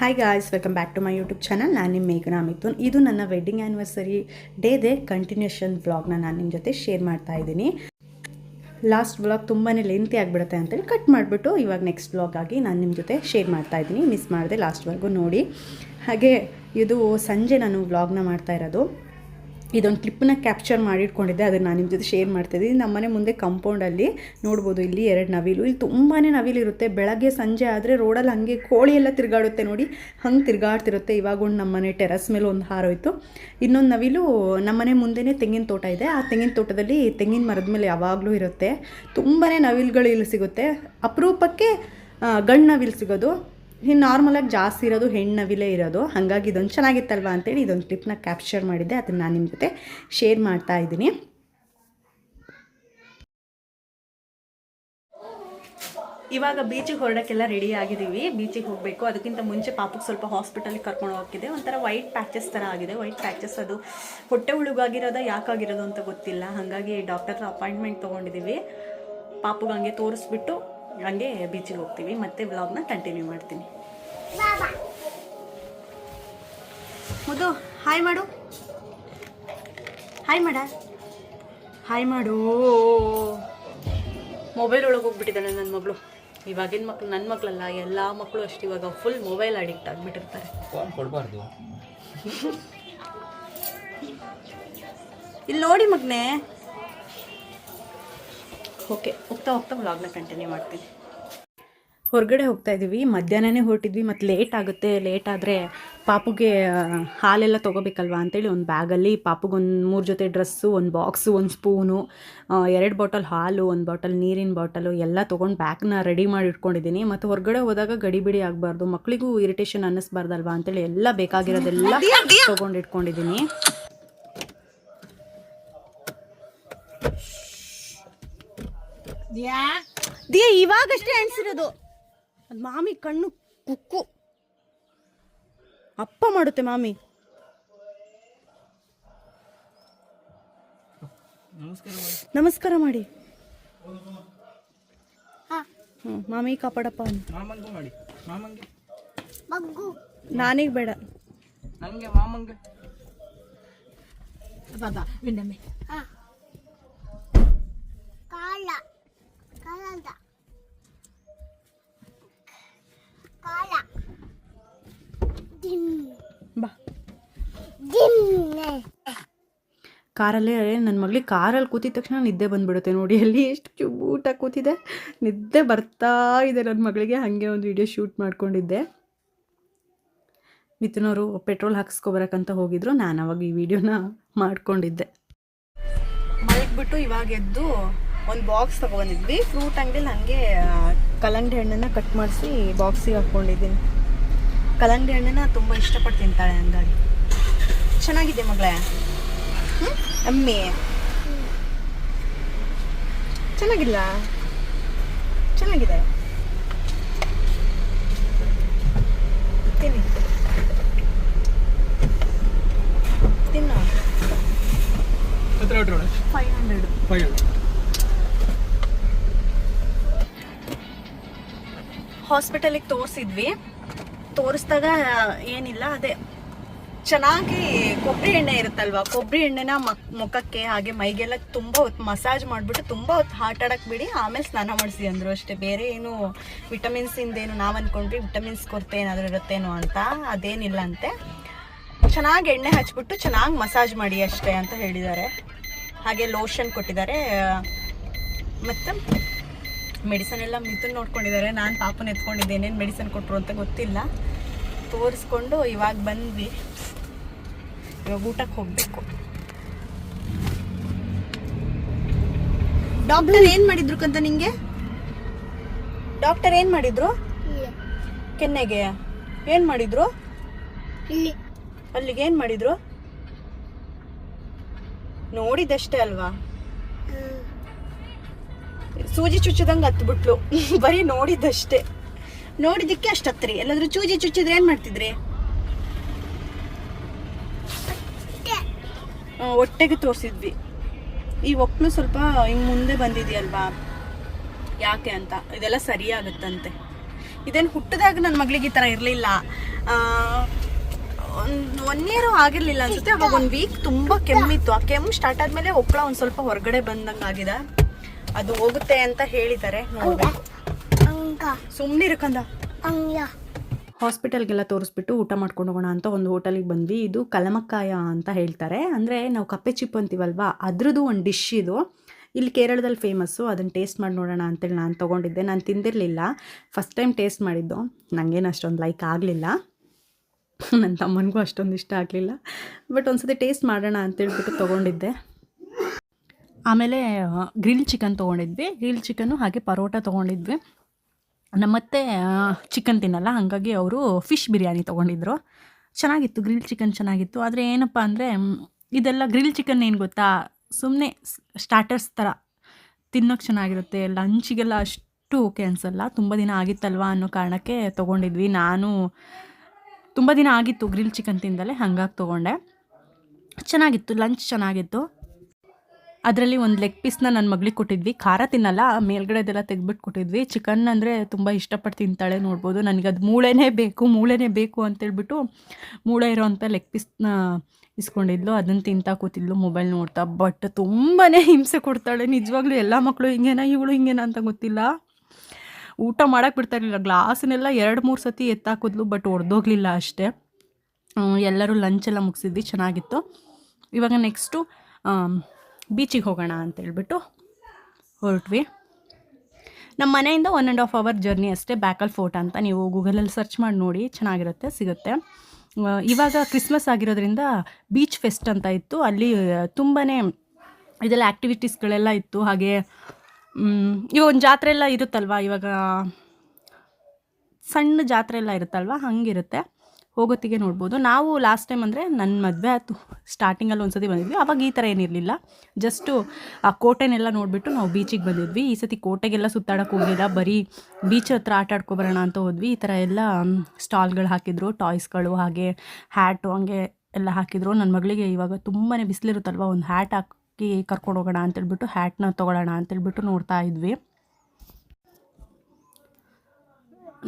Hi guys welcome back to my YouTube channel ನಾನು ನಿಮ್ಮ ಮೇಘನಾ ಮಿಥುನ್. ಇದು ನನ್ನ ವೆಡ್ಡಿಂಗ್ ಆ್ಯನಿವರ್ಸರಿ ಡೇದೆ ಕಂಟಿನ್ಯೂಷನ್ ಬ್ಲಾಗ್ನ ನಾನು ನಿಮ್ಮ ಜೊತೆ ಶೇರ್ ಮಾಡ್ತಾ ಇದ್ದೀನಿ. ಲಾಸ್ಟ್ ಬ್ಲಾಗ್ ತುಂಬಾ ಲೆಂತಿ ಆಗಿಬಿಡುತ್ತೆ ಅಂತೇಳಿ ಕಟ್ ಮಾಡಿಬಿಟ್ಟು ಇವಾಗ ನೆಕ್ಸ್ಟ್ ಬ್ಲಾಗ್ ಆಗಿ ನಾನು ನಿಮ್ಮ ಜೊತೆ ಶೇರ್ ಮಾಡ್ತಾ ಇದ್ದೀನಿ. ಮಿಸ್ ಮಾಡಿದೆ ಲಾಸ್ಟ್ವರೆಗೂ ನೋಡಿ. ಹಾಗೆ ಇದು ಸಂಜೆ ನಾನು ವ್ಲಾಗ್ನ ಮಾಡ್ತಾ ಇರೋದು. ಇದೊಂದು ಕ್ಲಿಪ್ಪನ್ನ ಕ್ಯಾಪ್ಚರ್ ಮಾಡಿಟ್ಕೊಂಡಿದ್ದೆ. ಅದನ್ನು ನಾನು ನಿಮ್ಮ ಜೊತೆ ಶೇರ್ ನಮ್ಮ ಮನೆ ಮುಂದೆ ಕಂಪೌಂಡಲ್ಲಿ ನೋಡ್ಬೋದು, ಇಲ್ಲಿ ಎರಡು ನವಿಲು. ಇಲ್ಲಿ ತುಂಬಾ ನವಿಲು ಇರುತ್ತೆ. ಬೆಳಗ್ಗೆ, ಸಂಜೆ ಆದರೆ ರೋಡಲ್ಲಿ ಹಂಗೆ ಕೋಳಿ ಎಲ್ಲ ತಿರುಗಾಡುತ್ತೆ ನೋಡಿ. ಹಂಗೆ ತಿರುಗಾಡ್ತಿರುತ್ತೆ. ಇವಾಗ ಒಂದು ನಮ್ಮ ಮನೆ ಟೆರಸ್ ಮೇಲೆ ಒಂದು ಹಾರೋಯ್ತು ಇನ್ನೊಂದು ನವಿಲು ನಮ್ಮನೆ ಮುಂದೆನೇ ತೆಂಗಿನ ತೋಟ ಇದೆ. ಆ ತೆಂಗಿನ ತೋಟದಲ್ಲಿ ತೆಂಗಿನ ಮರದ ಮೇಲೆ ಯಾವಾಗಲೂ ಇರುತ್ತೆ. ತುಂಬಾ ನವಿಲುಗಳು ಇಲ್ಲಿ ಸಿಗುತ್ತೆ. ಅಪರೂಪಕ್ಕೆ ಗಂಡು ನವಿಲು ಸಿಗೋದು. ಇನ್ನು ನಾರ್ಮಲಾಗಿ ಜಾಸ್ತಿ ಇರೋದು ಹೆಣ್ಣು ನವಿಲೇ ಇರೋದು, ಹಾಗಾಗಿ ಇದೊಂದು ಚೆನ್ನಾಗಿತ್ತಲ್ವ ಅಂತೇಳಿ ಇದೊಂದು ಕ್ಲಿಪ್ನ ಕ್ಯಾಪ್ಚರ್ ಮಾಡಿದ್ದೆ. ಅದನ್ನು ನಾನು ನಿಮ್ಮ ಜೊತೆ ಶೇರ್ ಮಾಡ್ತಾ ಇದ್ದೀನಿ. ಇವಾಗ ಬೀಚಿಗೆ ಹೊರಡೋಕ್ಕೆಲ್ಲ ರೆಡಿ ಆಗಿದ್ದೀವಿ. ಬೀಚಿಗೆ ಹೋಗಬೇಕು. ಅದಕ್ಕಿಂತ ಮುಂಚೆ ಪಾಪಕ್ಕೆ ಸ್ವಲ್ಪ ಹಾಸ್ಪಿಟಲಿಗೆ ಕರ್ಕೊಂಡು ಹೋಗಿದ್ದೆ ಒಂಥರ ವೈಟ್ ಪ್ಯಾಚಸ್ ಥರ ಆಗಿದೆ. ವೈಟ್ ಪ್ಯಾಚಸ್ ಅದು ಹೊಟ್ಟೆ ಹುಳುಗಾಗಿರೋದ ಯಾಕಾಗಿರೋದು ಅಂತ ಗೊತ್ತಿಲ್ಲ. ಹಾಗಾಗಿ ಡಾಕ್ಟರ್ ಅಪಾಯಿಂಟ್ಮೆಂಟ್ ತೊಗೊಂಡಿದ್ದೀವಿ. ಪಾಪುಗೆ ಹಂಗೆ ತೋರಿಸ್ಬಿಟ್ಟು ಹಂಗೆ ಬೀಚಿಗೆ ಹೋಗ್ತೀವಿ. ಮತ್ತೆ ವ್ಲಾಗ್ನ ಕಂಟಿನ್ಯೂ ಮಾಡ್ತೀನಿ. ಮುದು ಹಾಯ್ ಮಾಡು. ಹಾಯ್ ಮಾಡ. ಹಾಯ್ ಮಾಡು. ಮೊಬೈಲ್ ಒಳಗೆ ಹೋಗ್ಬಿಟ್ಟಿದ್ದಾಳೆ ನನ್ನ ಮಗಳು. ಇವಾಗಿನ ಮಕ್ಳು ನನ್ನ ಮಕ್ಕಳಲ್ಲ ಎಲ್ಲ ಮಕ್ಕಳು ಅಷ್ಟು. ಇವಾಗ ಫುಲ್ ಮೊಬೈಲ್ ಅಡಿಕ್ಟ್ ಆಗಿಬಿಟ್ಟಿರ್ತಾರೆ. ಫೋನ್ ಕೊಡಬಾರ್ದು. ಇಲ್ಲಿ ನೋಡಿ ಮಗನೆ. ಓಕೆ ಹೋಗ್ತಾ ಹೋಗ್ತಾ ವ್ಲಾಗ್ನ ಕಂಟಿನ್ಯೂ ಮಾಡ್ತೀನಿ. ಹೊರಗಡೆ ಹೋಗ್ತಾ ಇದ್ದೀವಿ ಮಧ್ಯಾಹ್ನನೇ ಹೊರಟಿದ್ವಿ ಮತ್ತು ಲೇಟ್ ಆಗುತ್ತೆ ಲೇಟ್ ಆದರೆ ಪಾಪುಗೆ ಹಾಲೆಲ್ಲ ತೊಗೋಬೇಕಲ್ವಾ ಅಂತೇಳಿ ಒಂದು ಬ್ಯಾಗಲ್ಲಿ ಪಾಪುಗೊಂದು ಮೂರು ಜೊತೆ ಡ್ರೆಸ್ಸು ಒಂದು ಬಾಕ್ಸು ಒಂದು ಸ್ಪೂನು ಎರಡು ಬಾಟಲ್ ಹಾಲು ಒಂದು ಬಾಟಲ್ ನೀರಿನ ಬಾಟಲು ಎಲ್ಲ ತೊಗೊಂಡು ಬ್ಯಾಗ್ನ ರೆಡಿ ಮಾಡಿ ಇಟ್ಕೊಂಡಿದ್ದೀನಿ. ಮತ್ತು ಹೊರಗಡೆ ಹೋದಾಗ ಗಡಿಬಿಡಿ ಆಗಬಾರ್ದು ಮಕ್ಕಳಿಗೂ ಇರಿಟೇಷನ್ ಅನ್ನಿಸ್ಬಾರ್ದಲ್ವಾ ಅಂತೇಳಿ ಎಲ್ಲ ಬೇಕಾಗಿರೋದೆಲ್ಲ ತೊಗೊಂಡು ಇಟ್ಕೊಂಡಿದ್ದೀನಿ ದಿಯ ಇವಾಗಷ್ಟೇ ಅನ್ಸಿರೋದು. ಅದು ಮಾಮಿ ಕಣ್ಣು ಕುಕ್ಕು. ಅಪ್ಪ ಮಾಡುತ್ತೆ ಮಾಮಿ. ನಮಸ್ಕಾರ ನಮಸ್ಕಾರ ಮಾಡಿ. ಹ್ಞೂ ಮಾಮಿ ಕಾಪಾಡಪ್ಪ. ಮಾಮಂಗೆ ಮಾಡಿ. ಮಾಮಂಗೆ. ನಾನೀಗ ಬೇಡ. ನನಗೆ ಮಾಮಂಗೆ. ಬಾಬಾ ವಿನ್ನಮ್ಮೆ ಕಾರಲ್ಲೇ ನನ್ನ ಮಗಳಿಗೆ ಕಾರಲ್ಲಿ ಕೂತಿದ ತಕ್ಷಣ ನಿದ್ದೆ ಬಂದ್ಬಿಡುತ್ತೆ ನೋಡಿ. ಅಲ್ಲಿ ಎಷ್ಟು ಕ್ಯೂಟಾಗಿ ಕೂತಿದೆ. ನಿದ್ದೆ ಬರ್ತಾ ಇದೆ ನನ್ನ ಮಗಳಿಗೆ. ಹಾಗೆ ಒಂದು ವಿಡಿಯೋ ಶೂಟ್ ಮಾಡ್ಕೊಂಡಿದ್ದೆ. ಮಿಥುನವರು ಪೆಟ್ರೋಲ್ ಹಾಕ್ಸ್ಕೊಬರಕ್ಕಂತ ಹೋಗಿದ್ರು. ನಾನು ಅವಾಗ ಈ ವಿಡಿಯೋನ ಮಾಡ್ಕೊಂಡಿದ್ದೆ. ಮಲಗಿಬಿಟ್ಟು ಇವಾಗ ಎದ್ದು ಒಂದು ಬಾಕ್ಸ್ ತಗೊಂಡಿದ್ವಿ. ಫ್ರೂಟ್ ಅಂಗಡಿಲಿ ನನಗೆ ಕಲ್ಲಂಗಡಿ ಹಣ್ಣನ್ನು ಕಟ್ ಮಾಡಿಸಿ ಬಾಕ್ಸಿಗೆ ಹಾಕ್ಕೊಂಡಿದ್ದೀನಿ ಕಲ್ಲಂಗಡಿ ಹಣ್ಣನ್ನ ತುಂಬ ಇಷ್ಟಪಟ್ಟು ತಿಂತಾಳೆ ಹಂಗಾಗಿ ಚೆನ್ನಾಗಿದೆ ಮಗಳೇ? ಅಮ್ಮಿ. ಚೆನ್ನಾಗಿಲ್ಲ? ಚೆನ್ನಾಗಿದೆ. ತಿನ್ನಿ. ತಿನ್ನು. ಫೈವ್ ಹಂಡ್ರೆಡ್ ಹಾಸ್ಪಿಟಲಿಗೆ ತೋರಿಸಿದ್ವಿ. ತೋರಿಸಿದಾಗ ಏನಿಲ್ಲ ಅದೇ ಚೆನ್ನಾಗಿ ಕೊಬ್ಬರಿ ಎಣ್ಣೆ ಇರುತ್ತಲ್ವಾ? ಕೊಬ್ಬರಿ ಎಣ್ಣೆನ ಮಕ್, ಮುಖಕ್ಕೆ ಹಾಗೆ ಮೈಗೆಲ್ಲ ತುಂಬ ಹೊತ್ತು ಮಸಾಜ್ ಮಾಡಿಬಿಟ್ಟು ತುಂಬ ಹೊತ್ತು ಹಾಟ್ ಆಡಕ್ಕೆ ಬಿಡಿ, ಆಮೇಲೆ ಸ್ನಾನ ಮಾಡಿಸಿ ಅಂದರು ಅಷ್ಟೇ. ಬೇರೆ ಏನು ವಿಟಮಿನ್ಸ್ ಇಂದೇನು ನಾವು ಅಂದ್ಕೊಂಡ್ವಿ ವಿಟಮಿನ್ಸ್ ಕೊರತೆ ಏನಾದರೂ ಇರುತ್ತೇನೋ ಅಂತ ಅದೇನಿಲ್ಲ ಅಂತೆ ಚೆನ್ನಾಗಿ ಎಣ್ಣೆ ಹಚ್ಬಿಟ್ಟು ಚೆನ್ನಾಗಿ ಮಸಾಜ್ ಮಾಡಿ ಅಷ್ಟೇ ಅಂತ ಹೇಳಿದ್ದಾರೆ. ಹಾಗೆ ಲೋಷನ್ ಕೊಟ್ಟಿದ್ದಾರೆ. ಮತ್ತು ಮೆಡಿಸನ್ ಎಲ್ಲ ಮಿಥುನ್ ನೋಡ್ಕೊಂಡಿದ್ದಾರೆ. ನಾನು ಪಾಪನ ಎತ್ಕೊಂಡಿದ್ದೆ ಏನೇನು ಮೆಡಿಸನ್ ಕೊಟ್ಟರು ಅಂತ ಗೊತ್ತಿಲ್ಲ. ತೋರಿಸ್ಕೊಂಡು ಇವಾಗ ಬಂದ್ವಿ. ಇವಾಗ ಊಟಕ್ಕೆ ಹೋಗ್ಬೇಕು. ಡಾಕ್ಟರ್ ಏನು ಮಾಡಿದ್ರು ಕಂತ ನಿಂಗೆ? ಡಾಕ್ಟರ್ ಏನು ಮಾಡಿದ್ರು? ಕೆನ್ನೆಗೆ. ಏನು ಮಾಡಿದ್ರು? ಇಲ್ಲಿ. ಅಲ್ಲಿಗೆ ಏನು ಮಾಡಿದ್ರು? ನೋಡಿದಷ್ಟೇ ಅಲ್ವಾ. ಸೂಜಿ ಚುಚ್ಚಿದಂಗೆ ಹತ್ಬಿಟ್ಲು. ಬರೀ ನೋಡಿದಷ್ಟೇ. ನೋಡಿದಕ್ಕೆ ಅಷ್ಟು ಎಲ್ಲಾದ್ರೂ ಚೂಜಿ ಚುಚ್ಚಿದ್ರೆ ಏನು ಮಾಡ್ತಿದ್ರಿ? ಹೊಟ್ಟೆಗೆ ತೋರಿಸಿದ್ವಿ. ಈ ಒಕ್ಕಲು ಸ್ವಲ್ಪ ಹಿಂಗೆ ಮುಂದೆ ಬಂದಿದೆಯಲ್ವಾ? ಯಾಕೆ ಅಂತ. ಇದೆಲ್ಲ ಸರಿಯಾಗುತ್ತಂತೆ. ಇದೇನು ಹುಟ್ಟಿದಾಗ ನನ್ನ ಮಗಳಿಗೆ ಈ ಥರ ಇರಲಿಲ್ಲ. ಒಂದು ಒನ್ ಇಯರು ಆಗಿರಲಿಲ್ಲ ಅನ್ಸುತ್ತೆ. ಅವಾಗ ಒಂದು ವೀಕ್ ತುಂಬ ಕೆಮ್ಮಿತ್ತು. ಆ ಕೆಮ್ಮು ಸ್ಟಾರ್ಟ್ ಆದಮೇಲೆ ಒಕ್ಕಳ ಒಂದು ಸ್ವಲ್ಪ ಹೊರಗಡೆ ಬಂದಂಗೆ ಆಗಿದೆ. ಅದು ಹೋಗುತ್ತೆ ಅಂತ ಹೇಳಿದ್ದಾರೆ ನೋಡ್ಬೇಕು. ಸುಮ್ಮನೆ ಇರ್ಕಂದ ಹಾಸ್ಪಿಟಲ್ಗೆಲ್ಲ ತೋರಿಸ್ಬಿಟ್ಟು ಊಟ ಮಾಡ್ಕೊಂಡು ಹೋಗೋಣ ಅಂತ ಒಂದು ಹೋಟೆಲಿಗೆ ಬಂದ್ವಿ. ಇದು ಕಲಮಕ್ಕಾಯ ಅಂತ ಹೇಳ್ತಾರೆ. ಅಂದರೆ ನಾವು ಕಪ್ಪೆ ಚಿಪ್ಪು ಅಂತೀವಲ್ವಾ? ಅದ್ರದ್ದು ಒಂದು ಡಿಶ್ ಇದು. ಇಲ್ಲಿ ಕೇರಳದಲ್ಲಿ ಫೇಮಸ್ಸು ಅದನ್ನು ಟೇಸ್ಟ್ ಮಾಡಿ ನೋಡೋಣ ಅಂತೇಳಿ ನಾನು ತೊಗೊಂಡಿದ್ದೆ. ನಾನು ತಿಂದಿರಲಿಲ್ಲ. ಫಸ್ಟ್ ಟೈಮ್ ಟೇಸ್ಟ್ ಮಾಡಿದ್ದು. ನನಗೇನು ಅಷ್ಟೊಂದು ಲೈಕ್ ಆಗಲಿಲ್ಲ. ನನ್ನ ತಮ್ಮನಿಗೂ ಅಷ್ಟೊಂದು ಇಷ್ಟ ಆಗಲಿಲ್ಲ. ಬಟ್ ಒಂದು ಸತಿ ಟೇಸ್ಟ್ ಮಾಡೋಣ ಅಂತೇಳ್ಬಿಟ್ಟು ತೊಗೊಂಡಿದ್ದೆ. ಆಮೇಲೆ ಗ್ರಿಲ್ ಚಿಕನ್ ತೊಗೊಂಡಿದ್ವಿ. ಗ್ರಿಲ್ ಚಿಕನ್ನು ಹಾಗೆ ಪರೋಟ ತೊಗೊಂಡಿದ್ವಿ. ನಮ್ಮತ್ತೆ ಚಿಕನ್ ತಿನ್ನಲ್ಲ, ಹಾಗಾಗಿ ಅವರು ಫಿಶ್ ಬಿರಿಯಾನಿ ತೊಗೊಂಡಿದ್ರು. ಚೆನ್ನಾಗಿತ್ತು ಗ್ರಿಲ್ ಚಿಕನ್ ಚೆನ್ನಾಗಿತ್ತು. ಆದರೆ ಏನಪ್ಪ ಅಂದರೆ ಇದೆಲ್ಲ ಗ್ರಿಲ್ ಚಿಕನ್ ಏನು ಗೊತ್ತಾ? ಸುಮ್ಮನೆ ಸ್ಟಾರ್ಟರ್ಸ್ ಥರ ತಿನ್ನೋಕೆ ಚೆನ್ನಾಗಿರುತ್ತೆ. ಲಂಚಿಗೆಲ್ಲ ಅಷ್ಟು ಓಕೆ ಅನಿಸಲ್ಲ ತುಂಬ ದಿನ ಆಗಿತ್ತಲ್ವ ಅನ್ನೋ ಕಾರಣಕ್ಕೆ ತೊಗೊಂಡಿದ್ವಿ. ನಾನು ತುಂಬ ದಿನ ಆಗಿತ್ತು ಗ್ರಿಲ್ ಚಿಕನ್ ತಿಂದಲೇ, ಹಾಗಾಗಿ ತೊಗೊಂಡೆ. ಚೆನ್ನಾಗಿತ್ತು ಲಂಚ್ ಚೆನ್ನಾಗಿತ್ತು. ಅದರಲ್ಲಿ ಒಂದು ಲೆಗ್ ಪೀಸ್ನ ನನ್ನ ಮಗಳಿಗೆ ಕೊಟ್ಟಿದ್ವಿ. ಖಾರ ತಿನ್ನಲ್ಲ, ಮೇಲ್ಗಡೆದೆಲ್ಲ ತೆಗೆದ್ಬಿಟ್ಟು ಕೊಟ್ಟಿದ್ವಿ. ಚಿಕನ್ ಅಂದರೆ ತುಂಬ ಇಷ್ಟಪಟ್ಟು ತಿಂತಾಳೆ ನೋಡ್ಬೋದು. ನನಗೆ ಅದು ಮೂಳೆನೇ ಬೇಕು ಮೂಳೆನೇ ಬೇಕು ಅಂತೇಳ್ಬಿಟ್ಟು ಮೂಳೆ ಇರೋವಂಥ ಲೆಗ್ ಪೀಸ್ನ ಇಸ್ಕೊಂಡಿದ್ಲು. ಅದನ್ನು ತಿಂತಾ ಕೂತಿದ್ಲು ಮೊಬೈಲ್ ನೋಡ್ತಾ. ಬಟ್ ತುಂಬಾ ಹಿಂಸೆ ಕೊಡ್ತಾಳೆ. ನಿಜವಾಗ್ಲೂ ಎಲ್ಲ ಮಕ್ಕಳು ಹಿಂಗೇನ, ಇವಳು ಹಿಂಗೇನ ಅಂತ ಗೊತ್ತಿಲ್ಲ. ಊಟ ಮಾಡೋಕ್ಕೆ ಬಿಡ್ತಾ ಇರಲಿಲ್ಲ. ಗ್ಲಾಸನ್ನೆಲ್ಲ ಎರಡು ಮೂರು ಸತಿ ಎತ್ತಾಕಿದ್ಲು ಬಟ್ ಒಡೆದೋಗ್ಲಿಲ್ಲ ಅಷ್ಟೇ. ಎಲ್ಲರೂ ಲಂಚ್ ಎಲ್ಲ ಮುಗಿಸಿದ್ವಿ. ಚೆನ್ನಾಗಿತ್ತು. ಇವಾಗ ನೆಕ್ಸ್ಟು ಬೀಚಿಗೆ ಹೋಗೋಣ ಅಂತೇಳ್ಬಿಟ್ಟು ಹೊರಟ್ವಿ. ನಮ್ಮ ಮನೆಯಿಂದ one and half hour journey ಅಷ್ಟೇ ಬ್ಯಾಕಲ್ ಫೋರ್ಟ್ ಅಂತ ನೀವು ಗೂಗಲಲ್ಲಿ ಸರ್ಚ್ ಮಾಡಿ ನೋಡಿ ಚೆನ್ನಾಗಿರುತ್ತೆ, ಸಿಗುತ್ತೆ. ಇವಾಗ ಕ್ರಿಸ್ಮಸ್ ಆಗಿರೋದ್ರಿಂದ ಬೀಚ್ ಫೆಸ್ಟ್ ಅಂತ ಇತ್ತು. ಅಲ್ಲಿ ತುಂಬಾ ಇದೆಲ್ಲ ಆ್ಯಕ್ಟಿವಿಟೀಸ್ಗಳೆಲ್ಲ ಇತ್ತು. ಹಾಗೆ ಇವಾಗ ಒಂದು ಜಾತ್ರೆ ಎಲ್ಲ ಇರುತ್ತಲ್ವ? ಇವಾಗ ಸಣ್ಣ ಜಾತ್ರೆ ಎಲ್ಲ ಇರುತ್ತಲ್ವ? ಹಂಗಿರುತ್ತೆ. ಹೋಗೋತ್ತಿಗೆ ನೋಡ್ಬೋದು. ನಾವು ಲಾಸ್ಟ್ ಟೈಮ್ ಅಂದರೆ ನನ್ನ ಮದುವೆ ಆಯಿತು. ಸ್ಟಾರ್ಟಿಂಗಲ್ಲಿ ಒಂದು ಸತಿ ಬಂದಿದ್ವಿ. ಅವಾಗ ಈ ಥರ ಏನಿರಲಿಲ್ಲ. ಜಸ್ಟು ಆ ಕೋಟೆನೆಲ್ಲ ನೋಡಿಬಿಟ್ಟು ನಾವು ಬೀಚಿಗೆ ಬಂದಿದ್ವಿ. ಈ ಸತಿ ಕೋಟೆಗೆಲ್ಲ ಸುತ್ತಾಡೋಕೆ ಹೋಗಲಿಲ್ಲ ಬರೀ ಬೀಚ್ ಹತ್ರ ಆಟ ಆಡ್ಕೊಬರೋಣ ಅಂತ ಹೋದ್ವಿ. ಈ ಥರ ಎಲ್ಲ ಸ್ಟಾಲ್ಗಳು ಹಾಕಿದ್ರು ಟಾಯ್ಸ್ಗಳು ಹಾಗೆ ಹ್ಯಾಟು ಹಂಗೆ ಎಲ್ಲ ಹಾಕಿದ್ರು. ನನ್ನ ಮಗಳಿಗೆ ಇವಾಗ ತುಂಬಾ ಬಿಸಿಲಿರುತ್ತಲ್ವ? ಒಂದು ಹ್ಯಾಟ್ ಹಾಕಿ ಕರ್ಕೊಂಡು ಹೋಗೋಣ ಅಂತೇಳ್ಬಿಟ್ಟು ಹ್ಯಾಟ್ನ ತೊಗೊಳ್ಳೋಣ ಅಂತೇಳ್ಬಿಟ್ಟು ನೋಡ್ತಾ ಇದ್ವಿ.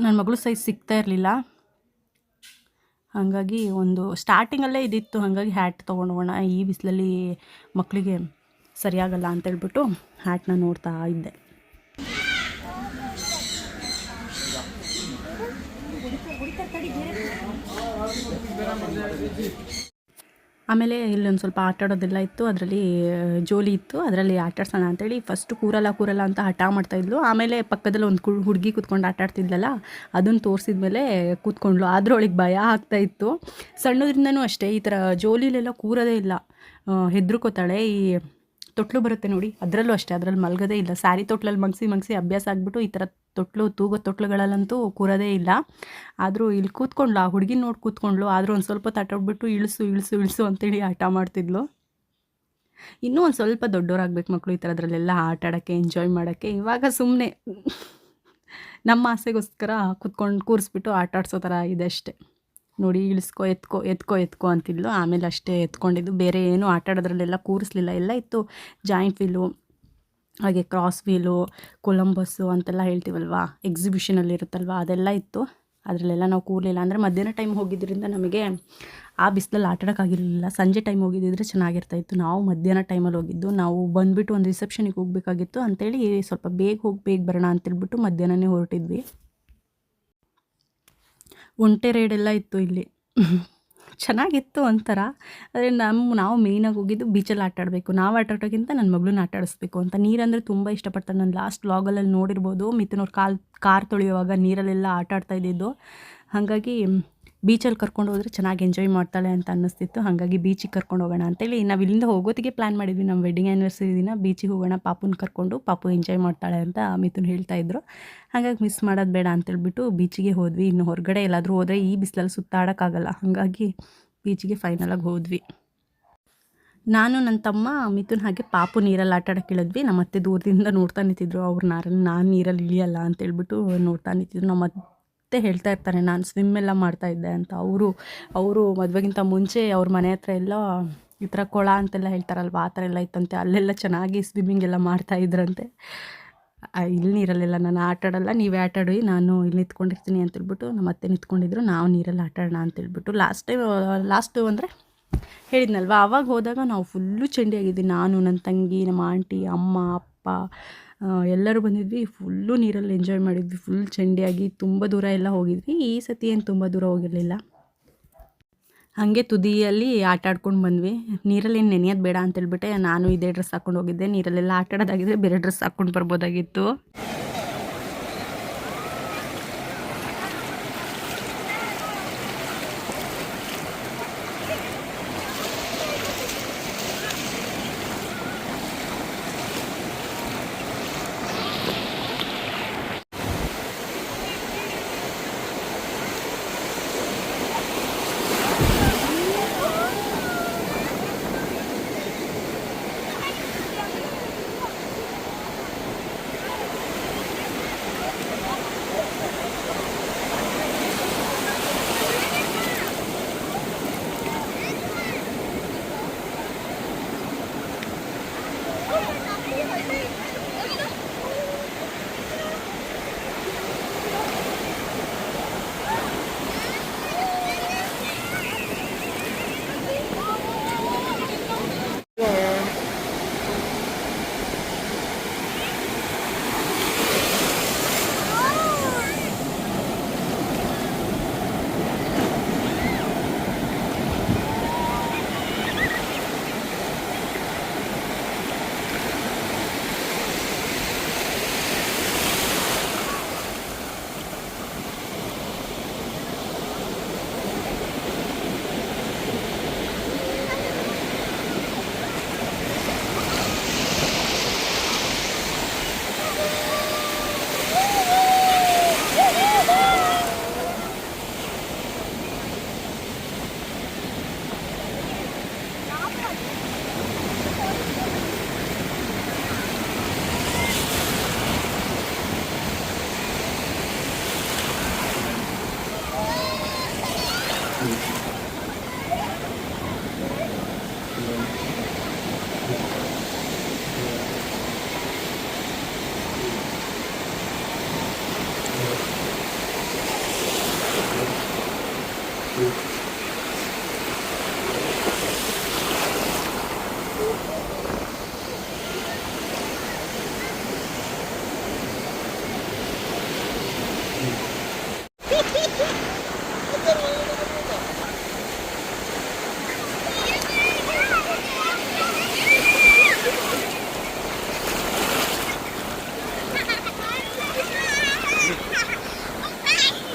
ನನ್ನ ಮಗಳು ಸೈಜ್ ಸಿಗ್ತಾ ಇರಲಿಲ್ಲ. ಹಾಗಾಗಿ ಒಂದು ಸ್ಟಾರ್ಟಿಂಗಲ್ಲೇ ಇದಿತ್ತು. ಹಾಗಾಗಿ ಹ್ಯಾಟ್ ತೊಗೊಂಡು ಹೋಗೋಣ ಈ ಬಿಸಿಲಲ್ಲಿ ಮಕ್ಕಳಿಗೆ ಸರಿಯಾಗಲ್ಲ ಅಂತೇಳ್ಬಿಟ್ಟು ಹ್ಯಾಟ್ನ ನೋಡ್ತಾ ಇದ್ದೆ. ಆಮೇಲೆ ಇಲ್ಲೊಂದು ಸ್ವಲ್ಪ ಆಟ ಆಡೋದೆಲ್ಲ ಇತ್ತು, ಅದರಲ್ಲಿ ಜೋಲಿ ಇತ್ತು. ಅದರಲ್ಲಿ ಆಟ ಆಡ್ಸೋಣ ಅಂತೇಳಿ ಫಸ್ಟು ಕೂರಲ್ಲ ಕೂರಲ್ಲ ಅಂತ ಹಠ ಮಾಡ್ತಾಯಿದ್ಲು ಆಮೇಲೆ ಪಕ್ಕದಲ್ಲಿ ಒಂದು ಹುಡುಗಿ ಕೂತ್ಕೊಂಡು ಆಟ ಆಡ್ತಿದ್ಲಲ್ಲ ಅದನ್ನು ತೋರಿಸಿದ್ಮೇಲೆ ಕೂತ್ಕೊಂಡ್ಲು ಆದರೂ ಅವಳಿಗೆ ಭಯ ಆಗ್ತಾ ಇತ್ತು. ಸಣ್ಣದ್ರಿಂದನೂ ಅಷ್ಟೇ ಈ ಥರ ಜೋಲಿಲೆಲ್ಲ ಕೂರೋದೇ ಇಲ್ಲ. ಹೆದ್ರುಕೋತಾಳೆ. ಈ ತೊಟ್ಲು ಬರುತ್ತೆ ನೋಡಿ. ಅದರಲ್ಲೂ ಅಷ್ಟೇ, ಅದರಲ್ಲಿ ಮಲಗದೇ ಇಲ್ಲ. ಸ್ಯಾರಿ ತೊಟ್ಲಲ್ಲಿ ಮಗ್ಸಿ ಮಗ್ಸಿ ಅಭ್ಯಾಸ ಆಗಿಬಿಟ್ಟು ಈ ಥರ ತೊಟ್ಲು, ತೂಗೋ ತೊಟ್ಲುಗಳಲ್ಲಂತೂ ಕೂರೋದೇ ಇಲ್ಲ. ಆದರೂ ಇಲ್ಲಿ ಕೂತ್ಕೊಂಡ್ಲು, ಆ ಹುಡುಗಿ ನೋಡಿ ಕೂತ್ಕೊಂಡ್ಲು, ಆದರೂ ಒಂದು ಸ್ವಲ್ಪ ತಟ್ಟೋಗ್ಬಿಟ್ಟು ಇಳಿಸು ಇಳಿಸು ಇಳಿಸು ಅಂತೇಳಿ ಆಟ ಮಾಡ್ತಿದ್ಲು. ಇನ್ನೂ ಒಂದು ಸ್ವಲ್ಪ ದೊಡ್ಡವರಾಗಬೇಕು ಮಕ್ಕಳು ಈ ಥರದ್ರಲ್ಲೆಲ್ಲ ಆಟ ಆಡೋಕ್ಕೆ ಎಂಜಾಯ್ ಮಾಡೋಕ್ಕೆ. ಇವಾಗ ಸುಮ್ಮನೆ ನಮ್ಮ ಆಸೆಗೋಸ್ಕರ ಕೂತ್ಕೊಂಡು ಕೂರಿಸ್ಬಿಟ್ಟು ಆಟ ಆಡಿಸೋ ಥರ ಇದೆ ಅಷ್ಟೇ. ನೋಡಿ ಇಳಿಸ್ಕೊ, ಎತ್ಕೊ ಎತ್ಕೊ ಎತ್ಕೊ ಅಂತಿದ್ಲು. ಆಮೇಲೆ ಅಷ್ಟೇ ಎತ್ಕೊಂಡಿದ್ದು. ಬೇರೆ ಏನು ಆಟ ಆಡೋದ್ರಲ್ಲೆಲ್ಲ ಕೂರಿಸ್ಲಿಲ್ಲ. ಎಲ್ಲ ಇತ್ತು. ಜಾಯಿಂಟ್ ವೀಲು ಹಾಗೆ ಕ್ರಾಸ್ ವೀಲು ಕೊಲಂಬಸ್ಸು ಅಂತೆಲ್ಲ ಹೇಳ್ತೀವಲ್ವಾ? ಎಕ್ಸಿಬಿಷನಲ್ಲಿ ಇರುತ್ತಲ್ವ? ಅದೆಲ್ಲ ಇತ್ತು. ಅದರಲ್ಲೆಲ್ಲ ನಾವು ಕೂರಲಿಲ್ಲ. ಅಂದರೆ ಮಧ್ಯಾಹ್ನ ಟೈಮ್ ಹೋಗಿದ್ದರಿಂದ ನಮಗೆ ಆ ಬಿಸಿಲಲ್ಲಿ ಆಟಾಡೋಕ್ಕಾಗಿರಲಿಲ್ಲ ಸಂಜೆ ಟೈಮ್ ಹೋಗಿದ್ದಿದ್ರೆ ಚೆನ್ನಾಗಿರ್ತಾಯಿತ್ತು ನಾವು ಮಧ್ಯಾಹ್ನ ಟೈಮಲ್ಲಿ ಹೋಗಿದ್ದು. ನಾವು ಬಂದುಬಿಟ್ಟು ಒಂದು ರಿಸೆಪ್ಷನಿಗೆ ಹೋಗಬೇಕಾಗಿತ್ತು. ಅಂತೇಳಿ ಸ್ವಲ್ಪ ಬೇಗ ಹೋಗಿ, ಬೇಗ ಬರೋಣ ಅಂತೇಳ್ಬಿಟ್ಟು ಮಧ್ಯಾಹ್ನನೇ ಹೊರಟಿದ್ವಿ. ಒಂಟೆ ರೈಡೆಲ್ಲ ಇತ್ತು ಇಲ್ಲಿ. ಚೆನ್ನಾಗಿತ್ತು ಒಂಥರ. ಆದರೆ ನಮ್ಮ ನಾವು ಮೇಯ್ನಾಗಿ ಹೋಗಿದ್ದು ಬೀಚಲ್ಲಿ ಆಟ ಆಡಬೇಕು ನಾವು ಆಟ ಆಡೋಕ್ಕಿಂತ ನನ್ನ ಮಗಳನ್ನ ಆಟ ಆಡಿಸ್ಬೇಕು ಅಂತ. ನೀರಂದರೆ ತುಂಬ ಇಷ್ಟಪಡ್ತಾರೆ. ನಾನು ಲಾಸ್ಟ್ ವ್ಲಾಗಲ್ಲಿ ನೋಡಿರ್ಬೋದು. ಮಿಥುನವ್ರು ಕಾಲ್, ಕಾರ್ ತೊಳೆಯುವಾಗ ನೀರಲ್ಲೆಲ್ಲ ಆಟ ಆಡ್ತಾ ಇದ್ದಿದ್ದು. ಹಾಗಾಗಿ ಬೀಚಲ್ಲಿ ಕರ್ಕೊಂಡು ಹೋದರೆ ಚೆನ್ನಾಗಿ ಎಂಜಾಯ್ ಮಾಡ್ತಾಳೆ ಅಂತ ಅನ್ನಿಸ್ತಿತ್ತು. ಹಾಗಾಗಿ ಬೀಚಿಗೆ ಕರ್ಕೊಂಡು ಹೋಗೋಣ ಅಂತೇಳಿ. ನಾವು ಇಲ್ಲಿಂದ ಹೋಗೋತ್ತಿಗೆ ಪ್ಲ್ಯಾನ್ ಮಾಡಿದ್ವಿ. ನಮ್ಮ ವೆಡ್ಡಿಂಗ್ ಆ್ಯನಿವರ್ಸರಿ ದಿನ ಬೀಚಿಗೆ ಹೋಗೋಣ, ಪಾಪುನ ಕರ್ಕೊಂಡು, ಪಾಪು ಎಂಜಾಯ್ ಮಾಡ್ತಾಳೆ ಅಂತ ಮಿಥುನ್ ಹೇಳ್ತಾ ಇದ್ರು. ಹಾಗಾಗಿ ಮಿಸ್ ಮಾಡೋದು ಬೇಡ ಅಂತೇಳ್ಬಿಟ್ಟು ಬೀಚಿಗೆ ಹೋದ್ವಿ. ಇನ್ನು ಹೊರಗಡೆ ಎಲ್ಲಾದರೂ ಹೋದರೆ ಈ ಬಿಸಿಲಲ್ಲಿ ಸುತ್ತಾಡೋಕ್ಕಾಗಲ್ಲ. ಹಾಗಾಗಿ ಬೀಚಿಗೆ ಫೈನಲಾಗಿ ಹೋದ್ವಿ. ನಾನು ನನ್ನ ತಮ್ಮ, ಮಿಥುನ್ ಹಾಗೆ ಪಾಪು ನೀರಲ್ಲಿ ಆಟ ಆಡೋಕೆ ಇಳಿದ್ವಿ. ನಮ್ಮ ಅತ್ತೆ ದೂರದಿಂದ ನೋಡ್ತಾ ನಿಂತಿದ್ರು. ಅವ್ರು ನಾರಲ್ಲಿ, ನಾನು ನೀರಲ್ಲಿ ಇಳಿಯಲ್ಲ ಅಂತೇಳ್ಬಿಟ್ಟು ನೋಡ್ತಾ ನಿಂತಿದ್ರು. ನಮ್ಮ ಅತ್ತೆ ಹೇಳ್ತಾ ಇರ್ತಾರೆ ನಾನು ಸ್ವಿಮ್ ಎಲ್ಲ ಮಾಡ್ತಾ ಇದ್ದೆ ಅಂತ. ಅವರು ಅವರು ಮದುವೆಗಿಂತ ಮುಂಚೆ ಅವ್ರ ಮನೆ ಹತ್ರ ಎಲ್ಲ, ಈ ಥರ ಕೊಳ ಅಂತೆಲ್ಲ ಹೇಳ್ತಾರಲ್ವ? ಆ ಥರ ಎಲ್ಲ ಇತ್ತಂತೆ. ಅಲ್ಲೆಲ್ಲ ಚೆನ್ನಾಗಿ ಸ್ವಿಮ್ಮಿಂಗ್ ಎಲ್ಲ ಮಾಡ್ತಾ ಇದ್ರಂತೆ. ಇಲ್ಲಿ ನೀರಲ್ಲೆಲ್ಲ ನಾನು ಆಟ ಆಡಲ್ಲ. ನೀವೇ ಆಟ ಆಡಿ, ನಾನು ಇಲ್ಲಿ ನಿಂತ್ಕೊಂಡಿರ್ತೀನಿ ಅಂತೇಳ್ಬಿಟ್ಟು ನಮ್ಮ ಅತ್ತೆ ನಿಂತ್ಕೊಂಡಿದ್ರು. ನಾವು ನೀರಲ್ಲಿ ಆಟ ಆಡೋಣ ಅಂತೇಳ್ಬಿಟ್ಟು ಲಾಸ್ಟ್ ಟೈಮ್ ಲಾಸ್ಟು ಅಂದರೆ ಹೇಳಿದ್ನಲ್ವ? ಆವಾಗ ಹೋದಾಗ ನಾವು ಫುಲ್ಲು ಚೆಂಡಿಯಾಗಿದ್ದೀವಿ. ನಾನು, ನನ್ನ ತಂಗಿ, ನಮ್ಮ ಆಂಟಿ ಅಮ್ಮ, ಅಪ್ಪ ಎಲ್ಲರೂ ಬಂದಿದ್ವಿ ಫುಲ್ಲು ನೀರಲ್ಲಿ ಎಂಜಾಯ್ ಮಾಡಿದ್ವಿ ಫುಲ್ ಚಂಡಿಯಾಗಿ ತುಂಬ ದೂರ ಎಲ್ಲ ಹೋಗಿದ್ವಿ. ಈ ಸತಿ ಏನು ತುಂಬ ದೂರ ಹೋಗಿರಲಿಲ್ಲ. ಹಾಗೆ ತುದಿಯಲ್ಲಿ ಆಟ ಆಡ್ಕೊಂಡು ಬಂದ್ವಿ. ನೀರಲ್ಲಿ ಏನು ನೆನೆಯೋದು ಬೇಡ ಅಂತೇಳ್ಬಿಟ್ಟೆ ನಾನು ಇದೇ ಡ್ರೆಸ್ ಹಾಕ್ಕೊಂಡು ಹೋಗಿದ್ದೆ, ನೀರಲ್ಲೆಲ್ಲ ಆಟ ಆಡೋದಾಗಿದ್ರೆ ಬೇರೆ ಡ್ರೆಸ್ ಹಾಕ್ಕೊಂಡು ಬರ್ಬೋದಾಗಿತ್ತು.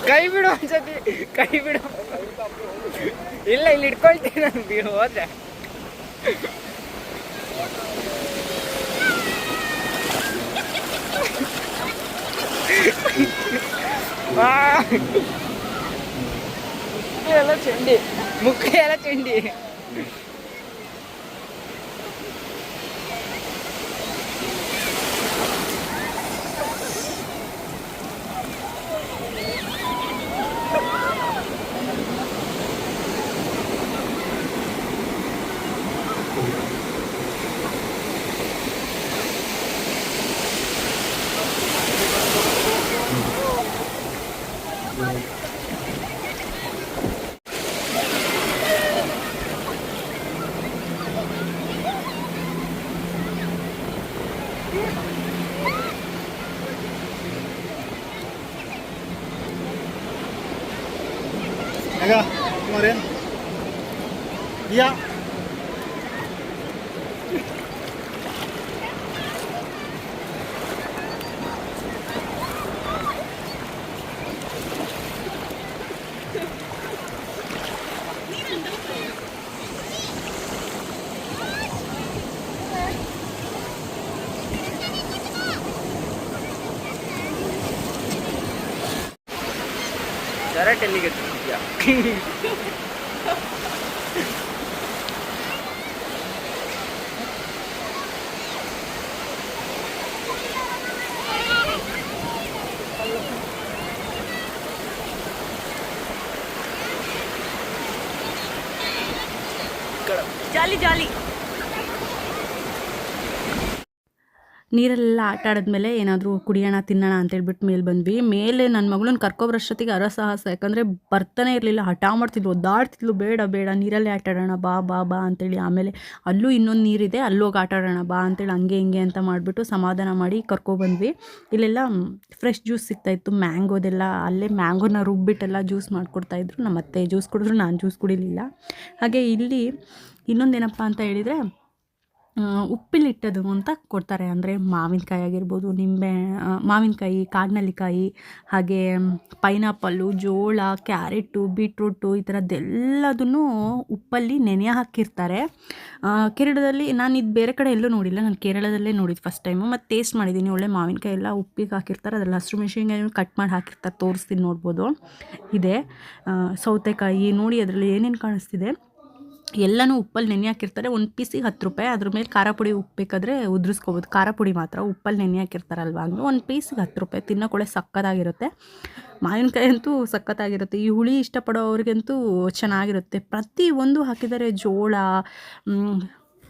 ಕೈ ಬಿಡು ಒಂದ್ಸತಿ, ಕೈ ಬಿಡು. ಇಲ್ಲ, ಇಲ್ಲಿ ಇಟ್ಕೊಳ್ತೀನಿ ನಾನು ಬಿ- ಹೋದ್ರೆ. ಎಲ್ಲ ಚಂಡಿ. ಮುಖ ಎಲ್ಲ ಚಂಡಿ. ಜಾಲಿ ಜಾಲಿ. ನೀರೆಲ್ಲ ಆಟ ಆಡಿದ್ಮೇಲೆ ಏನಾದರೂ ಕುಡಿಯೋಣ, ತಿನ್ನೋಣ ಅಂತೇಳ್ಬಿಟ್ಟು ಮೇಲೆ ಬಂದ್ವಿ. ಮೇಲೆ ನನ್ನ ಮಗಳನ್ನ ಕರ್ಕೊಬ್ರಷ್ಟೊತ್ತಿಗೆ ಅರಸಾಹಸ. ಯಾಕಂದರೆ ಬರ್ತಾನೆ ಇರಲಿಲ್ಲ. ಹಠ ಮಾಡ್ತಿದ್ಲು, ಒದ್ದಾಡ್ತಿದ್ಲು. ಬೇಡ ಬೇಡ, ನೀರಲ್ಲೇ ಆಟ ಆಡೋಣ, ಬಾ ಬಾ ಬಾ ಅಂತೇಳಿ ಆಮೇಲೆ ಅಲ್ಲೂ ಇನ್ನೊಂದು ನೀರಿದೆ, ಅಲ್ಲೋಗಿ ಆಟ ಆಡೋಣ, ಬಾ ಅಂತೇಳಿ ಹಂಗೆ, ಹಿಂಗೆ ಅಂತ ಮಾಡಿಬಿಟ್ಟು ಸಮಾಧಾನ ಮಾಡಿ ಕರ್ಕೊಬಂದ್ವಿ ಇಲ್ಲೆಲ್ಲ ಫ್ರೆಶ್ ಜ್ಯೂಸ್ ಸಿಗ್ತಾಯಿತ್ತು ಮ್ಯಾಂಗೋದೆಲ್ಲ. ಅಲ್ಲೇ ಮ್ಯಾಂಗೋನ ರುಬ್ಬಿಟ್ಟೆಲ್ಲ ಜ್ಯೂಸ್ ಮಾಡಿಕೊಡ್ತಾಯಿದ್ರು ನಮ್ಮ ಅತ್ತೆ ಜ್ಯೂಸ್ ಕುಡಿದ್ರು, ನಾನು ಜ್ಯೂಸ್ ಕುಡಿಲಿಲ್ಲ. ಹಾಗೆ ಇಲ್ಲಿ ಇನ್ನೊಂದೇನಪ್ಪ ಅಂತ ಹೇಳಿದರೆ ಉಪ್ಪಿಲಿಟ್ಟದು ಅಂತ ಕೊಡ್ತಾರೆ. ಅಂದರೆ ಮಾವಿನಕಾಯಿ ಆಗಿರ್ಬೋದು, ನಿಂಬೆ ಮಾವಿನಕಾಯಿ, ಕಾಡ್ನಲ್ಲಿಕಾಯಿ, ಹಾಗೆ ಪೈನಾಪಲ್ಲು, ಜೋಳ ಕ್ಯಾರೆಟು ಬೀಟ್ರೂಟು ಈ ಥರದ್ದೆಲ್ಲದನ್ನು ಉಪ್ಪಲ್ಲಿ ನೆನೆ ಹಾಕಿರ್ತಾರೆ. ಕೇರಳದಲ್ಲಿ ನಾನು ಇದು ಬೇರೆ ಕಡೆ ಎಲ್ಲೂ ನೋಡಿಲ್ಲ. ನಾನು ಕೇರಳದಲ್ಲೇ ನೋಡಿದ್ದು ಫಸ್ಟ್ ಟೈಮು ಮತ್ತು ಟೇಸ್ಟ್ ಮಾಡಿದ್ದೀನಿ ಒಳ್ಳೆ ಮಾವಿನಕಾಯಿ ಎಲ್ಲ ಉಪ್ಪಿಗೆ ಹಾಕಿರ್ತಾರೆ. ಅದರಲ್ಲಿ ಹಸಿರು ಮೆಣಸಿನ್ಕಾಯಿ ಕಟ್ ಮಾಡಿ ಹಾಕಿರ್ತಾರೆ. ತೋರಿಸ್ತೀನಿ ನೋಡ್ಬೋದು. ಇದೆ. ಸೌತೆಕಾಯಿ, ನೋಡಿ ಅದರಲ್ಲಿ ಏನೇನು ಕಾಣಿಸ್ತಿದೆ. ಎಲ್ಲನೂ ಉಪ್ಪಲ್ಲಿ ನೆನೆ ಹಾಕಿರ್ತಾರೆ. ಒಂದು ಪೀಸಿಗೆ ಹತ್ತು ರೂಪಾಯಿ. ಅದ್ರ ಮೇಲೆ ಖಾರ ಪುಡಿ ಉಪ್ಪು ಬೇಕಾದರೆ ಉದುರಿಸ್ಕೋಬೋದು. ಖಾರ ಪುಡಿ ಮಾತ್ರ ಉಪ್ಪಲ್ಲಿ ನೆನೆ ಹಾಕಿರ್ತಾರಲ್ವ? ಹಂಗೆ ಒಂದು ಪೀಸಿಗೆ ಹತ್ತು ರೂಪಾಯಿ. ತಿನ್ನೋಕೊಳ್ಳೆ ಸಕ್ಕತ್ತಾಗಿರುತ್ತೆ. ಮಾವಿನಕಾಯಿ ಅಂತೂ ಸಕ್ಕತ್ತಾಗಿರುತ್ತೆ. ಈ ಹುಳಿ ಇಷ್ಟಪಡೋವ್ರಿಗಂತೂ ಚೆನ್ನಾಗಿರುತ್ತೆ. ಪ್ರತಿ ಒಂದು ಹಾಕಿದ್ದಾರೆ. ಜೋಳ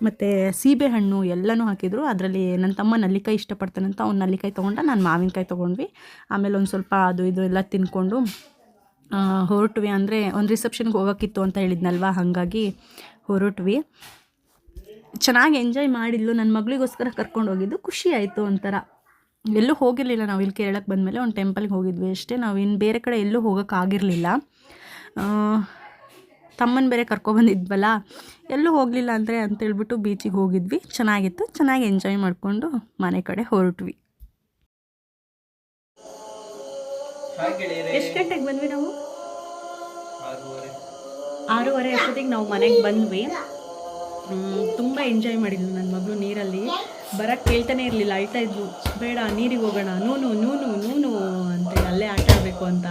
ಮತ್ತು ಸೀಬೆಹಣ್ಣು ಎಲ್ಲನೂ ಹಾಕಿದ್ರು. ಅದರಲ್ಲಿ ನನ್ನ ತಮ್ಮ ನಲ್ಲಿಕಾಯಿ ಇಷ್ಟಪಡ್ತಾನಂತ. ಅವ್ನು ನಲ್ಲಿಕಾಯಿ ತೊಗೊಂಡ, ನಾನು ಮಾವಿನಕಾಯಿ ತೊಗೊಂಡ್ವಿ. ಆಮೇಲೆ ಒಂದು ಸ್ವಲ್ಪ ಅದು ಇದು ಎಲ್ಲ ತಿನ್ಕೊಂಡು ಹೊರಟ್ವಿ ಅಂದರೆ ಒಂದು ರಿಸೆಪ್ಷನ್ಗೆ ಹೋಗೋಕ್ಕಿತ್ತು ಅಂತ ಹೇಳಿದ್ನಲ್ವ? ಹಾಗಾಗಿ ಹೊರಟ್ವಿ. ಚೆನ್ನಾಗಿ ಎಂಜಾಯ್ ಮಾಡಿದ್ಲು. ನನ್ನ ಮಗಳಿಗೋಸ್ಕರ ಕರ್ಕೊಂಡು ಹೋಗಿದ್ದು. ಖುಷಿ ಆಯಿತು ಒಂಥರ. ಎಲ್ಲೂ ಹೋಗಿರಲಿಲ್ಲ ನಾವು. ಇಲ್ಲಿ ಕೇರಳಕ್ಕೆ ಬಂದಮೇಲೆ ಒಂದು ಟೆಂಪಲ್ಗೆ ಹೋಗಿದ್ವಿ ಅಷ್ಟೇ. ನಾವು ಇನ್ನು ಬೇರೆ ಕಡೆ ಎಲ್ಲೂ ಹೋಗೋಕ್ಕಾಗಿರಲಿಲ್ಲ ತಮ್ಮನ ಬೇರೆ ಕರ್ಕೊಬಂದಿದ್ವಲ್ಲ ಎಲ್ಲೂ ಹೋಗಲಿಲ್ಲ ಅಂದರೆ ಅಂತೇಳ್ಬಿಟ್ಟು ಬೀಚಿಗೆ ಹೋಗಿದ್ವಿ. ಚೆನ್ನಾಗಿತ್ತು. ಚೆನ್ನಾಗಿ ಎಂಜಾಯ್ ಮಾಡಿಕೊಂಡು ಮನೆ ಕಡೆ ಹೊರಟ್ವಿ. ಎಷ್ಟು ಗಂಟೆಗೆ ಬಂದ್ವಿ ನಾವು? ಆರೂವರೆ. ಅಷ್ಟೊತ್ತಿಗೆ ನಾವು ಮನೆಗೆ ಬಂದ್ವಿ. ತುಂಬ ಎಂಜಾಯ್ ಮಾಡಿದ್ವಿ ನನ್ನ ಮಗಳು ನೀರಲ್ಲಿ. ಬರಕ್ಕೆ ಕೇಳ್ತಾನೆ ಇರಲಿಲ್ಲ ಅಳ್ತಾ ಇದ್ಲು. ಬೇಡ ನೀರಿಗೆ ಹೋಗೋಣ. ನೂನು ನೂನು ನೂನು ಅಂತೇಳಿ ಅಲ್ಲೇ ಆಟ ಆಡಬೇಕು ಅಂತ.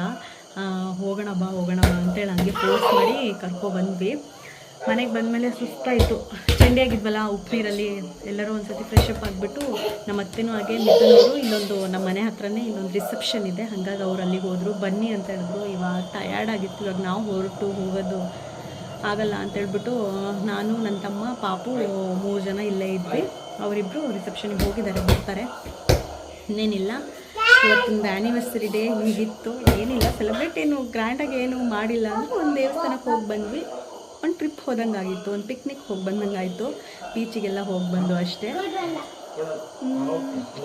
ಹೋಗೋಣ ಬಾ ಹೋಗೋಣ ಬಾ ಅಂತೇಳಿ ಹಂಗೆ ಫೋರ್ಸ್ ಮಾಡಿ ಕರ್ಕೊಬಂದ್ವಿ ಮನೆಗೆ ಬಂದಮೇಲೆ ಸುಸ್ತಾಯಿತು. ಚಂಡಿ ಆಗಿದ್ವಲ್ಲ, ಉಪ್ಪು ನೀರಲ್ಲಿ ಎಲ್ಲರೂ ಒಂದ್ಸತಿ ಫ್ರೆಶ್ ಅಪ್ ಆಗಿಬಿಟ್ಟು ನಮ್ಮ ಅತ್ತೆನೂ ಹಾಗೆ ಮಿಥುನವರು ಇಲ್ಲೊಂದು ನಮ್ಮ ಮನೆ ಹತ್ರನೇ ಇಲ್ಲೊಂದು ರಿಸೆಪ್ಷನ್ ಇದೆ. ಹಾಗಾಗಿ ಅವ್ರು ಅಲ್ಲಿಗೆ ಹೋದರು. ಬನ್ನಿ ಅಂತ ಹೇಳಿದ್ರು. ಇವಾಗ ಟಯರ್ಡ್ ಆಗಿತ್ತು. ಇವಾಗ ನಾವು ಹೊರಟು ಹೋಗೋದು ಆಗಲ್ಲ ಅಂತೇಳ್ಬಿಟ್ಟು ನಾನು ನನ್ನ ತಮ್ಮ, ಪಾಪು ಮೂರು ಜನ ಇಲ್ಲೇ ಇದ್ವಿ. ಅವರಿಬ್ಬರು ರಿಸೆಪ್ಷನ್ಗೆ ಹೋಗಿದ್ದಾರೆ, ಬರ್ತಾರೆ. ಇನ್ನೇನಿಲ್ಲ. ಇವತ್ತೊಂದು ಆ್ಯನಿವರ್ಸರಿ ಡೇ ಹೀಗಿತ್ತು. ಏನಿಲ್ಲ ಸೆಲೆಬ್ರೇಟ್ ಏನು ಗ್ರ್ಯಾಂಡಾಗಿ ಏನು ಮಾಡಿಲ್ಲ ಅಂದರೆ ಒಂದು ದೇವಸ್ಥಾನಕ್ಕೆ ಹೋಗಿ ಬಂದ್ವಿ. ಒಂದು ಟ್ರಿಪ್ ಹೋದಂಗೆ ಆಗಿತ್ತು ಒಂದು ಪಿಕ್ನಿಕ್ ಹೋಗಿ ಬಂದಂಗೆ ಆಯಿತು ಬೀಚಿಗೆಲ್ಲ ಹೋಗಿ ಬಂದು ಅಷ್ಟೇ.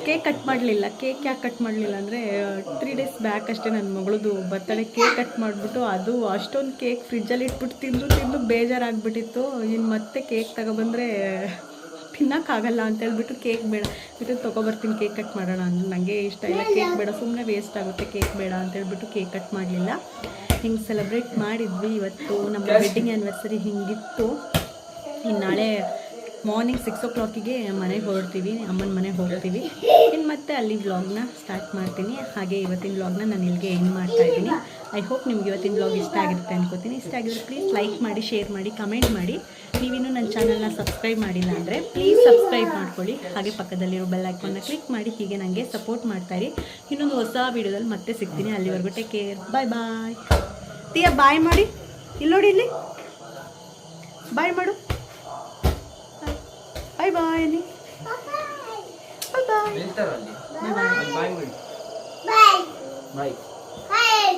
ಕೇಕ್ ಕಟ್ ಮಾಡಲಿಲ್ಲ ಕೇಕ್ ಯಾಕೆ ಕಟ್ ಮಾಡಲಿಲ್ಲ ಅಂದರೆ ತ್ರೀ ಡೇಸ್ ಬ್ಯಾಕ್ ಅಷ್ಟೇ ನನ್ನ ಮಗಳದು ಬರ್ತಡೇ ಕೇಕ್ ಕಟ್ ಮಾಡಿಬಿಟ್ಟು ಅದು ಅಷ್ಟೊಂದು ಕೇಕ್ ಫ್ರಿಜ್ಜಲ್ಲಿ ಇಟ್ಬಿಟ್ಟು ತಿಂದು ತಿಂದು ಬೇಜಾರಾಗ್ಬಿಟ್ಟಿತ್ತು. ಇನ್ನು ಮತ್ತೆ ಕೇಕ್ ತಗೊಬಂದರೆ ತಿನ್ನೋಕ್ಕಾಗಲ್ಲ ಅಂತ ಹೇಳ್ಬಿಟ್ಟು ಕೇಕ್ ಬೇಡ. ಬಿಟ್ಟು ತೊಗೊಬರ್ತೀನಿ ಕೇಕ್ ಕಟ್ ಮಾಡೋಣ ಅಂದ್ರೆ ನನಗೆ ಇಷ್ಟ ಇಲ್ಲ ಕೇಕ್ ಬೇಡ. ಸುಮ್ಮನೆ ವೇಸ್ಟ್ ಆಗುತ್ತೆ ಕೇಕ್ ಬೇಡ ಅಂತ ಹೇಳ್ಬಿಟ್ಟು ಕೇಕ್ ಕಟ್ ಮಾಡಲಿಲ್ಲ. ಹಿಂಗೆ ಸೆಲೆಬ್ರೇಟ್ ಮಾಡಿದ್ವಿ ಇವತ್ತು. ನಮ್ಮ ವೆಡ್ಡಿಂಗ್ ಆ್ಯನಿವರ್ಸರಿ ಹಿಂಗಿತ್ತು. ಇನ್ನು ನಾಳೆ ಮಾರ್ನಿಂಗ್ ಸಿಕ್ಸ್ ಓ ಕ್ಲಾಕಿಗೆ ಮನೆಗೆ ಹೊರಡ್ತೀವಿ, ಅಮ್ಮನ ಮನೆಗೆ ಹೋಗ್ತೀವಿ. ಇನ್ನು ಮತ್ತೆ ಅಲ್ಲಿ ವ್ಲಾಗ್ನ ಸ್ಟಾರ್ಟ್ ಮಾಡ್ತೀನಿ. ಹಾಗೆ ಇವತ್ತಿನ ವ್ಲಾಗ್ನ ನಾನು ಇಲ್ಲಿಗೆ ಎಂಡ್ ಮಾಡ್ತಾ ಇದ್ದೀನಿ. ಐ ಹೋಪ್ ನಿಮ್ಗೆ ಇವತ್ತಿನ ವ್ಲಾಗ್ ಇಷ್ಟ ಆಗಿರುತ್ತೆ ಅನ್ಕೋತೀನಿ. ಇಷ್ಟ ಆಗಿದ್ರೆ ಪ್ಲೀಸ್ ಲೈಕ್ ಮಾಡಿ ಶೇರ್ ಮಾಡಿ ಕಮೆಂಟ್ ಮಾಡಿ. ನೀವಿನ್ನೂ ನನ್ನ ಚಾನಲ್ನ ಸಬ್ಸ್ಕ್ರೈಬ್ ಮಾಡಿಲ್ಲ ಅಂದರೆ ಪ್ಲೀಸ್ ಸಬ್ಸ್ಕ್ರೈಬ್ ಮಾಡ್ಕೊಳ್ಳಿ. ಹಾಗೆ ಪಕ್ಕದಲ್ಲಿರೋ ಬೆಲ್ ಐಕಾನ್ನ ಕ್ಲಿಕ್ ಮಾಡಿ, ಹೀಗೆ ನನಗೆ ಸಪೋರ್ಟ್ ಮಾಡ್ತಾಯಿರಿ ಇನ್ನೊಂದು ಹೊಸ ವೀಡಿಯೋದಲ್ಲಿ ಮತ್ತೆ ಸಿಗ್ತೀನಿ. ಅಲ್ಲಿವರೆಗೂ ಟೇಕ್ ಕೇರ್ ಬಾಯ್ ಬಾಯ್ ತೀಯ ಬಾಯ್ ಮಾಡಿ. ಇಲ್ಲಿ ನೋಡಿ ಇಲ್ಲಿ. ಬಾಯ್ ಮಾಡು. ಬಾಯ್ ಬಾಯ್ ಅನ್ನಿ ಬಾಯ್ ಬಾಯ್ ನಿಲ್ತಾರಲ್ಲಿ ಬಾಯ್ ಬಾಯ್